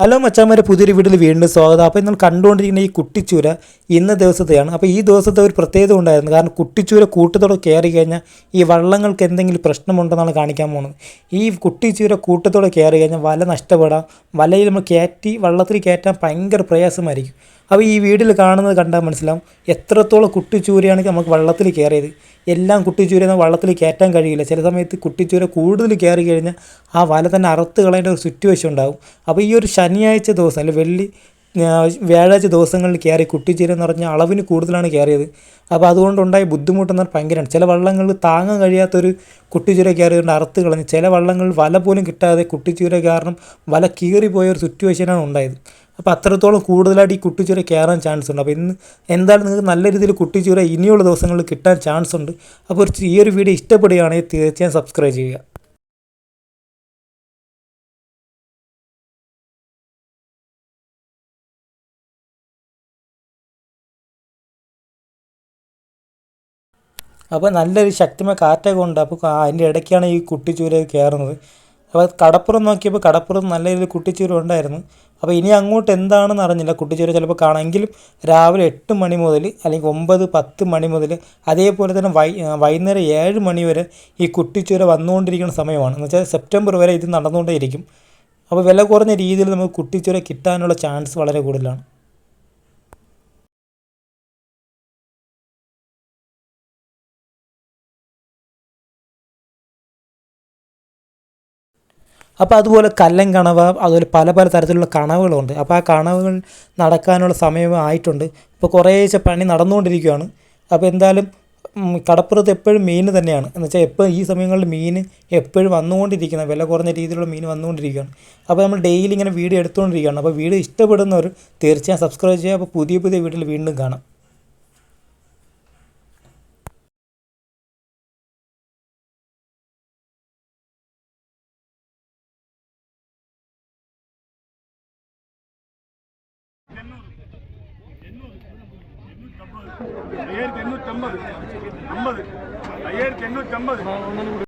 Hello മച്ചാമാരെ പുതിയൊരു വീട്ടിൽ വീണ്ടും സ്വാഗതം. അപ്പോൾ ഇന്ന് കണ്ടുകൊണ്ടിരിക്കുന്ന ഈ കുട്ടിച്ചൂര ഇന്ന ദിവസത്തെയാണ്. അപ്പോൾ ഈ ദിവസത്തെ ഒരു പ്രത്യേകത ഉണ്ടായിരുന്നു. കാരണം കുട്ടിച്ചൂര കൂട്ടത്തോടെ കയറി കഴിഞ്ഞാൽ ഈ വള്ളങ്ങൾക്ക് എന്തെങ്കിലും പ്രശ്നമുണ്ടെന്നാണ് കാണിക്കാൻ പോകുന്നത്. ഈ കുട്ടിച്ചൂര കൂട്ടത്തോടെ കയറി കഴിഞ്ഞാൽ വല നഷ്ടപ്പെടാം. വലയിൽ നമ്മൾ കയറ്റി വള്ളത്തിൽ കയറ്റാൻ ഭയങ്കര പ്രയാസമായിരിക്കും. അപ്പോൾ ഈ വീട്ടിൽ കാണുന്നത് കണ്ടാൽ മനസ്സിലാവും എത്രത്തോളം കുട്ടിച്ചൂരയാണെങ്കിൽ നമുക്ക് വള്ളത്തിൽ കയറിയത്. എല്ലാം കുട്ടിച്ചൂര വള്ളത്തിൽ കയറ്റാൻ കഴിയില്ല. ചില സമയത്ത് കുട്ടിച്ചൂര കൂടുതൽ കയറി കഴിഞ്ഞാൽ ആ വല തന്നെ അറുത്ത് കളയേണ്ട ഒരു സിറ്റുവേഷൻ ഉണ്ടാകും അപ്പോൾ ഈ ഒരു ശനിയാഴ്ച ദിവസം അല്ലെ വെള്ളി വ്യാഴാഴ്ച ദിവസങ്ങളിൽ കയറി കുട്ടിച്ചൂര എന്ന് പറഞ്ഞാൽ അളവിന് കൂടുതലാണ് കയറിയത്. അപ്പോൾ അതുകൊണ്ടുണ്ടായ ബുദ്ധിമുട്ടെന്ന് പറഞ്ഞാൽ ഭയങ്കരമാണ്. ചില വള്ളങ്ങളിൽ താങ്ങാൻ കഴിയാത്തൊരു കുട്ടിച്ചൂര കയറിയതുകൊണ്ട് അറുത്ത് കളഞ്ഞ് ചില വള്ളങ്ങളിൽ വല പോലും കിട്ടാതെ കുട്ടിച്ചൂര കാരണം വല കീറിപ്പോയ ഒരു സിറ്റുവേഷനാണ് ഉണ്ടായത്. അപ്പോൾ അത്രത്തോളം കൂടുതലായിട്ട് ഈ കുട്ടിച്ചൂര കയറാൻ ചാൻസ് ഉണ്ട്. അപ്പോൾ ഇന്ന് എന്തായാലും നിങ്ങൾക്ക് നല്ല രീതിയിൽ കുട്ടിച്ചൂര ഇനിയുള്ള ദിവസങ്ങളിൽ കിട്ടാൻ ചാൻസ് ഉണ്ട്. അപ്പോൾ ഈ ഒരു വീഡിയോ ഇഷ്ടപ്പെടുകയാണെങ്കിൽ തീർച്ചയായും സബ്സ്ക്രൈബ് ചെയ്യുക. അപ്പോൾ നല്ലൊരു ശക്തമായ കാറ്റൊക്കെ ഉണ്ട്. അപ്പോൾ അതിന്റെ ഇടയ്ക്കാണ് ഈ കുട്ടിച്ചൂര കയറുന്നത്. അപ്പോൾ കടപ്പുറം നോക്കിയപ്പോൾ കടപ്പുറം നല്ല രീതിയിൽ കുട്ടിച്ചൂരം ഉണ്ടായിരുന്നു. അപ്പോൾ ഇനി അങ്ങോട്ട് എന്താണെന്ന് അറിഞ്ഞില്ല. കുട്ടിച്ചൂരം ചിലപ്പോൾ കാണാമെങ്കിലും രാവിലെ എട്ട് മണി മുതൽ അല്ലെങ്കിൽ ഒമ്പത് പത്ത് മണി മുതൽ അതേപോലെ തന്നെ വൈ വൈകുന്നേരം ഏഴ് മണി വരെ ഈ കുട്ടിച്ചൂര വന്നുകൊണ്ടിരിക്കുന്ന സമയമാണ്. എന്ന് വെച്ചാൽ സെപ്റ്റംബർ വരെ ഇത് നടന്നുകൊണ്ടേയിരിക്കും. അപ്പോൾ വില കുറഞ്ഞ രീതിയിൽ നമുക്ക് കുട്ടിച്ചൂര കിട്ടാനുള്ള ചാൻസ് വളരെ കൂടുതലാണ്. അപ്പോൾ അതുപോലെ കല്ലൻ കണവ അതുപോലെ പല പല തരത്തിലുള്ള കണവുകളുണ്ട്. അപ്പോൾ ആ കണവുകൾ നടക്കാനുള്ള സമയം ആയിട്ടുണ്ട്. ഇപ്പോൾ കുറേശ്ശെ പണി നടന്നുകൊണ്ടിരിക്കുകയാണ് അപ്പോൾ എന്തായാലും കടപ്പുറത്ത് എപ്പോഴും മീൻ തന്നെയാണ്. എന്ന് വെച്ചാൽ എപ്പോഴും ഈ സമയങ്ങളിൽ മീൻ എപ്പോഴും വന്നുകൊണ്ടിരിക്കുന്ന വില കുറഞ്ഞ രീതിയിലുള്ള മീൻ വന്നുകൊണ്ടിരിക്കുകയാണ് അപ്പോൾ നമ്മൾ ഡെയിലി ഇങ്ങനെ വീഡിയോ എടുത്തുകൊണ്ടിരിക്കുകയാണ്. അപ്പോൾ വീഡിയോ ഇഷ്ടപ്പെടുന്നവർ തീർച്ചയായും സബ്സ്ക്രൈബ് ചെയ്യുക. അപ്പോൾ പുതിയ പുതിയ വീഡിയോയിൽ വീണ്ടും കാണാം. ஐயாயிரத்தி எண்ணூற்றி ஐம்பது. ஐம்பது. ஐயாயிரத்தி எண்ணூற்றி ஐம்பது.